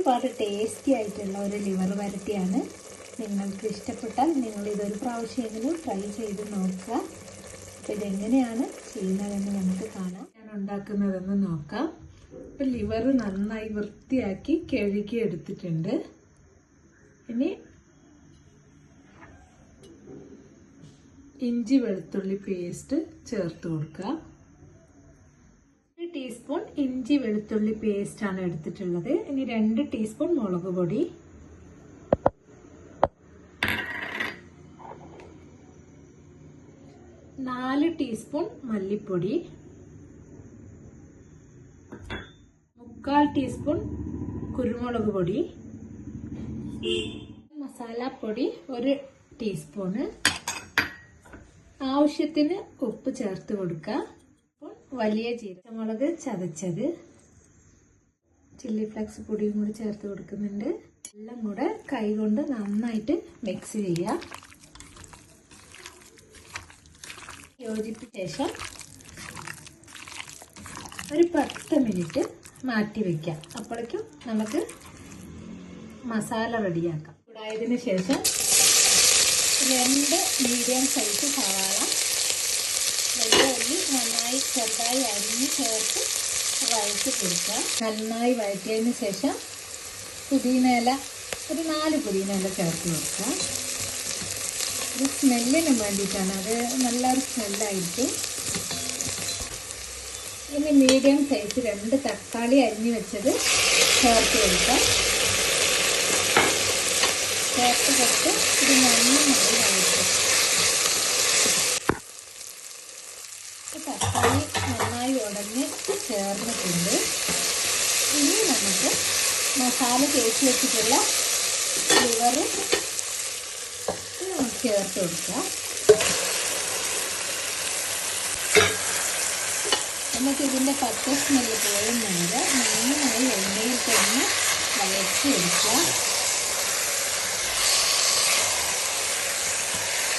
ഒരുപാട് ടേസ്റ്റി ആയിട്ടുള്ള ഒരു ലിവർ വരട്ടിയാണ്. നിങ്ങൾക്ക് ഇഷ്ടപ്പെട്ടാൽ നിങ്ങൾ ഇതൊരു പ്രാവശ്യമെങ്കിലും ട്രൈ ചെയ്ത് നോക്കുക. അപ്പോൾ ഇതെങ്ങനെയാണ് ചെയ്യുന്നതെന്ന് നമുക്ക് കാണാം. ഞാൻ ഉണ്ടാക്കുന്നതെന്ന് നോക്കാം. ഇപ്പം ലിവർ നന്നായി വൃത്തിയാക്കി കഴുകി എടുത്തിട്ടുണ്ട്. ഇനി ഇഞ്ചി വെളുത്തുള്ളി പേസ്റ്റ് ചേർത്ത് കൊടുക്കുക. ടീസ്പൂൺ ഇഞ്ചി വെളുത്തുള്ളി പേസ്റ്റ് ആണ് എടുത്തിട്ടുള്ളത്. ഇനി രണ്ട് ടീസ്പൂൺ മുളക് പൊടി. നാല് ടീസ്പൂൺ മല്ലിപ്പൊടി. മുക്കാൽ ടീസ്പൂൺ കുരുമുളക് പൊടി. മസാലപ്പൊടി ഒരു ടീസ്പൂണ്. ആവശ്യത്തിന് ഉപ്പ് ചേർത്ത് കൊടുക്കുക. വലിയ ജീരകമുളക് ചതച്ചത്. ചില്ലി ഫ്ലക്സ് പൊടിയും കൂടി ചേർത്ത് കൊടുക്കുന്നുണ്ട്. എല്ലാം കൂടെ കൈകൊണ്ട് നന്നായിട്ട് മിക്സ് ചെയ്യുക. യോജിപ്പിച്ച ശേഷം ഒരു പത്ത് മിനിറ്റ് മാറ്റി വയ്ക്കാം അപ്പോഴേക്കും നമുക്ക് മസാല റെഡിയാക്കാം. ചൂടായതിനു ശേഷം രണ്ട് മീഡിയം സൈസ് സവാള. വലിയ നന്നായി ചെറുതായി അരിഞ്ഞ് ചേർത്ത് വഴറ്റി കൊടുക്കുക നന്നായി വഴറ്റിയതിന് ശേഷം പുതിനയില ഒരു നാല് പുതിനയില ചേർത്ത് കൊടുക്കുക ഇത് സ്മെല്ലിന് വേണ്ടിയിട്ടാണ്. അത് നല്ലൊരു സ്മെല്ലായിരിക്കും. ഇനി മീഡിയം സൈസ് രണ്ട് തക്കാളി അരിഞ്ഞ് വെച്ചത് ചേർത്ത് കൊടുക്കാം. ചേർത്ത് കൊടുത്ത് ഇത് നന്നായി വഴറ്റും തക്കാളി നന്നായി ഉടഞ്ഞ് ചേർന്നിട്ടുണ്ട് ഇനി നമുക്ക് മസാല തേച്ച് വെച്ചിട്ടുള്ള ലിവർ ചേർത്ത് കൊടുക്കാം. എന്നിട്ട് ഇതിന്റെ പച്ച സ്മെല്ല് പോയുന്നുണ്ട് നന്നായി എണ്ണയിൽ തന്നെ വഴച്ചെടുക്കുക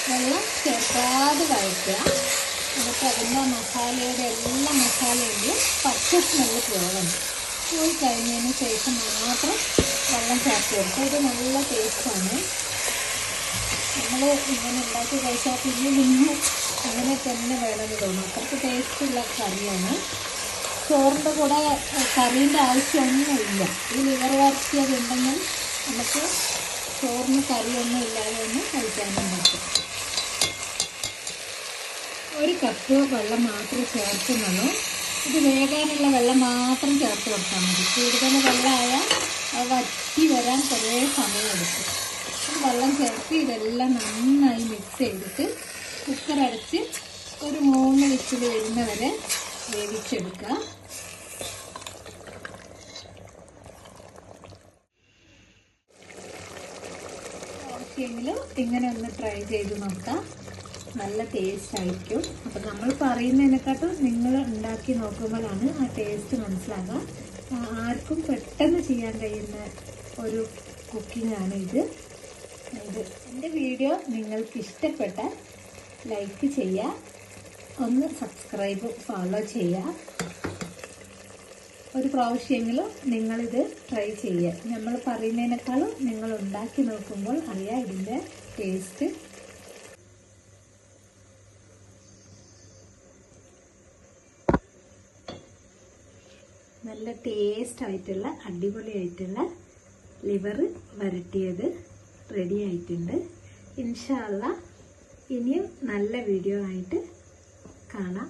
വെള്ളം ചേർക്കാതെ വഴറ്റുക. എന്നിട്ട് എല്ലാ മസാലയുടെ എല്ലാ മസാലയിലും പച്ച സ്മെല്ല് പോകണം പോയി കഴിഞ്ഞതിന് ശേഷം മാത്രം വെള്ളം ചേർത്ത് കൊടുക്കുക. ഇത് നല്ല ടേസ്റ്റാണ് നമ്മൾ ഇങ്ങനെ ഉണ്ടാക്കി കഴിച്ചാൽ പിന്നെ നിങ്ങൾ അങ്ങനെ തന്നെ വേണമെന്ന് തോന്നും. അത്രയ്ക്ക് ടേസ്റ്റുള്ള കറിയാണ്. ചോറിന്റെ കൂടെ കറീന്റെ ആവശ്യമൊന്നുമില്ല. ഈ ലിവർ വരട്ടിയതുണ്ടെങ്കിൽ നമുക്ക് ചോറിന് കറിയൊന്നും ഇല്ലാതെ ഒന്ന് കഴിക്കാനും പറ്റും. ഒരു കപ്പ് വെള്ളം മാത്രം ചേർക്കുന്നുള്ളൂ ഇത് വേകാനുള്ള വെള്ളം മാത്രം ചേർത്ത് കൊടുത്താൽ മതി. കൂടുതൽ വെള്ളമായാൽ വറ്റി വരാൻ കുറേ സമയമെടുക്കും. വെള്ളം ചേർത്ത് ഇതെല്ലാം നന്നായി മിക്സ് ചെയ്തിട്ട് കുക്കർ അടച്ച് ഒരു മൂന്ന് വിസിൽ വരുന്നവരെ വേവിച്ചെടുക്കുക. ആവശ്യമെങ്കിലും ഇങ്ങനെ ഒന്ന് ട്രൈ ചെയ്ത് നോക്കാം. നല്ല ടേസ്റ്റ് ആയിരിക്കും. അപ്പം നമ്മൾ പറയുന്നതിനെക്കാട്ടും നിങ്ങൾ ഉണ്ടാക്കി നോക്കുമ്പോഴാണ് ആ ടേസ്റ്റ് മനസ്സിലാകുക ആർക്കും പെട്ടെന്ന് ചെയ്യാൻ കഴിയുന്ന ഒരു കുക്കിംഗ് ആണ് ഇത്. ഇത് എന്റെ വീഡിയോ നിങ്ങൾക്ക് ഇഷ്ടപ്പെട്ട ലൈക്ക് ചെയ്യുക. ഒന്ന് സബ്സ്ക്രൈബ് ഫോളോ ചെയ്യുക. ഒരു പ്രാവശ്യമെങ്കിലും നിങ്ങളിത് ട്രൈ ചെയ്യുക. നമ്മൾ പറയുന്നതിനേക്കാളും നിങ്ങൾ ഉണ്ടാക്കി നോക്കുമ്പോൾ അറിയാം ഇതിന്റെ ടേസ്റ്റ് നല്ല ടേസ്റ്റ് ആയിട്ടുള്ള അടിപൊളിയായിട്ടുള്ള ലിവർ വരട്ടിയത് റെഡി ആയിട്ടുണ്ട്. ഇൻഷാല്ല ഇനിയും നല്ല വീഡിയോ ആയിട്ട് കാണാം.